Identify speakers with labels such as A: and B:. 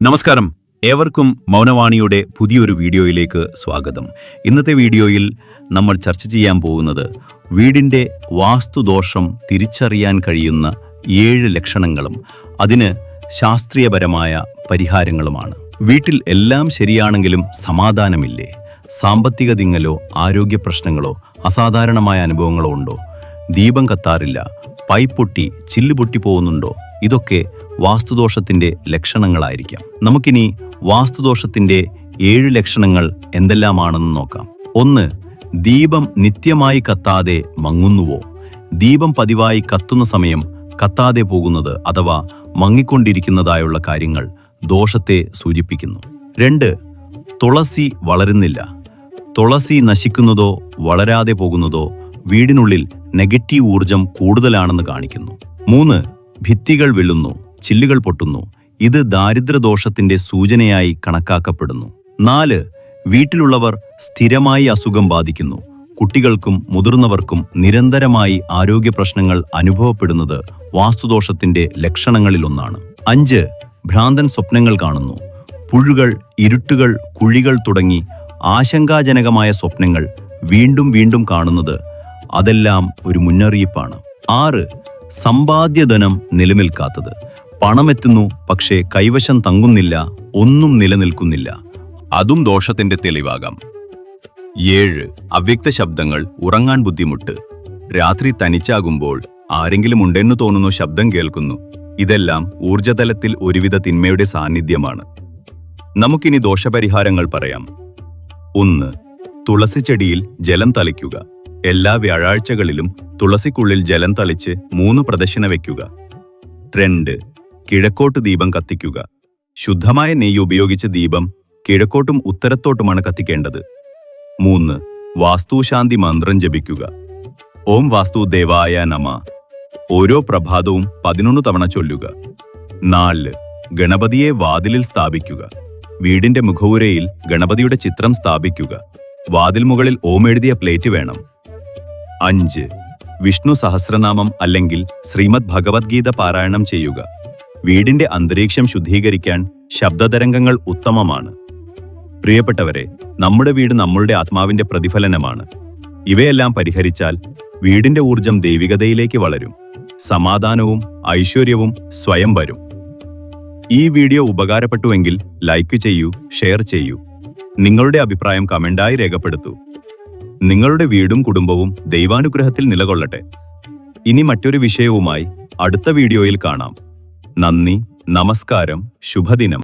A: നമസ്കാരം. ഏവർക്കും മൗനവാണിയുടെ പുതിയൊരു വീഡിയോയിലേക്ക് സ്വാഗതം. ഇന്നത്തെ വീഡിയോയിൽ നമ്മൾ ചർച്ച ചെയ്യാൻ പോകുന്നത് വീടിന്റെ വാസ്തുദോഷം തിരിച്ചറിയാൻ കഴിയുന്ന ഏഴ് ലക്ഷണങ്ങളും അതിന് ശാസ്ത്രീയപരമായ പരിഹാരങ്ങളുമാണ്. വീട്ടിൽ എല്ലാം ശരിയാണെങ്കിലും സമാധാനമില്ലേ? സാമ്പത്തിക തിങ്ങലോ ആരോഗ്യ പ്രശ്നങ്ങളോ അസാധാരണമായ അനുഭവങ്ങളോ ഉണ്ടോ? ദീപം കത്താറില്ല പൈപ്പൊട്ടി ചില്ലുപൊട്ടി ചില്ല് പൊട്ടി പോകുന്നുണ്ടോ ഇതൊക്കെ വാസ്തുദോഷത്തിന്റെ ലക്ഷണങ്ങളായിരിക്കാം. നമുക്കിനി വാസ്തുദോഷത്തിന്റെ ഏഴ് ലക്ഷണങ്ങൾ എന്തെല്ലാമാണെന്ന് നോക്കാം. ഒന്ന് ദീപം നിത്യമായി കത്താതെ മങ്ങുന്നുവോ? ദീപം പതിവായി കത്തുന്ന സമയം കത്താതെ പോകുന്നത് അഥവാ മങ്ങിക്കൊണ്ടിരിക്കുന്നതായുള്ള കാര്യങ്ങൾ ദോഷത്തെ സൂചിപ്പിക്കുന്നു. രണ്ട് തുളസി വളരുന്നില്ല. തുളസി നശിക്കുന്നതോ വളരാതെ പോകുന്നതോ വീടിനുള്ളിൽ നെഗറ്റീവ് ഊർജം കൂടുതലാണെന്ന് കാണിക്കുന്നു. മൂന്ന് ഭിത്തികൾ വിള്ളുന്നു ചില്ലുകൾ പൊട്ടുന്നു. ഇത് ദാരിദ്ര്യദോഷത്തിന്റെ സൂചനയായി കണക്കാക്കപ്പെടുന്നു. നാല് വീട്ടിലുള്ളവർ സ്ഥിരമായി അസുഖം ബാധിക്കുന്നു. കുട്ടികൾക്കും മുതിർന്നവർക്കും നിരന്തരമായി ആരോഗ്യ പ്രശ്നങ്ങൾ അനുഭവപ്പെടുന്നത് വാസ്തുദോഷത്തിന്റെ ലക്ഷണങ്ങളിലൊന്നാണ്. അഞ്ച് ഭ്രാന്തൻ സ്വപ്നങ്ങൾ കാണുന്നു. പുഴുകൾ ഇരുട്ടുകൾ കുഴികൾ തുടങ്ങി ആശങ്കാജനകമായ സ്വപ്നങ്ങൾ വീണ്ടും വീണ്ടും കാണുന്നത് അതെല്ലാം ഒരു മുന്നറിയിപ്പാണ്. ആറ് സമ്പാദ്യധനം നിലനിൽക്കാത്തത്. പണമെത്തുന്നു പക്ഷേ കൈവശം തങ്ങുന്നില്ല ഒന്നും നിലനിൽക്കുന്നില്ല. അതും ദോഷത്തിന്റെ തെളിവാകാം. ഏഴ്. അവ്യക്ത ശബ്ദങ്ങൾ ഉറങ്ങാൻ ബുദ്ധിമുട്ട്. രാത്രി തനിച്ചാകുമ്പോൾ ആരെങ്കിലും ഉണ്ടെന്ന് തോന്നുന്നു ശബ്ദം കേൾക്കുന്നു. ഇതെല്ലാം ഊർജതലത്തിൽ ഒരുവിധ തിന്മയുടെ സാന്നിധ്യമാണ്. നമുക്കിനി ദോഷപരിഹാരങ്ങൾ പറയാം. ഒന്ന്. തുളസി ചെടിയിൽ ജലം തളിക്കുക. എല്ലാ വ്യാഴാഴ്ചകളിലും തുളസിക്കുള്ളിൽ ജലം തളിച്ച് മൂന്ന് പ്രദക്ഷിണ വയ്ക്കുക. രണ്ട്. കിഴക്കോട്ട് ദീപം കത്തിക്കുക. ശുദ്ധമായ നെയ്യ് ഉപയോഗിച്ച ദീപം കിഴക്കോട്ടും ഉത്തരത്തോട്ടുമാണ് കത്തിക്കേണ്ടത്. മൂന്ന് വാസ്തുശാന്തി മന്ത്രം ജപിക്കുക. ഓം വാസ്തു ദേവായ നമ. ഓരോ പ്രഭാതവും പതിനൊന്ന് തവണ ചൊല്ലുക. നാല് ഗണപതിയെ വാതിലിൽ സ്ഥാപിക്കുക. വീടിന്റെ മുഖവുരയിൽ ഗണപതിയുടെ ചിത്രം സ്ഥാപിക്കുക. വാതിൽ മുകളിൽ ഓം എഴുതിയ പ്ലേറ്റ് വേണം. അഞ്ച് വിഷ്ണു സഹസ്രനാമം അല്ലെങ്കിൽ ശ്രീമദ് ഭഗവത്ഗീത പാരായണം ചെയ്യുക. വീടിന്റെ അന്തരീക്ഷം ശുദ്ധീകരിക്കാൻ ശബ്ദതരംഗങ്ങൾ ഉത്തമമാണ്. പ്രിയപ്പെട്ടവരെ നമ്മുടെ വീട് നമ്മളുടെ ആത്മാവിന്റെ പ്രതിഫലനമാണ്. ഇവയെല്ലാം പരിഹരിച്ചാൽ വീടിന്റെ ഊർജം ദൈവികതയിലേക്ക് വളരും. സമാധാനവും ഐശ്വര്യവും സ്വയം വരും. ഈ വീഡിയോ ഉപകാരപ്പെട്ടുവെങ്കിൽ ലൈക്ക് ചെയ്യൂ ഷെയർ ചെയ്യൂ. നിങ്ങളുടെ അഭിപ്രായം കമന്റായി രേഖപ്പെടുത്തൂ. നിങ്ങളുടെ വീടും കുടുംബവും ദൈവാനുഗ്രഹത്തിൽ നിലകൊള്ളട്ടെ. ഇനി മറ്റൊരു വിഷയവുമായി അടുത്ത വീഡിയോയിൽ കാണാം. നന്ദി നമസ്കാരം ശുഭദിനം.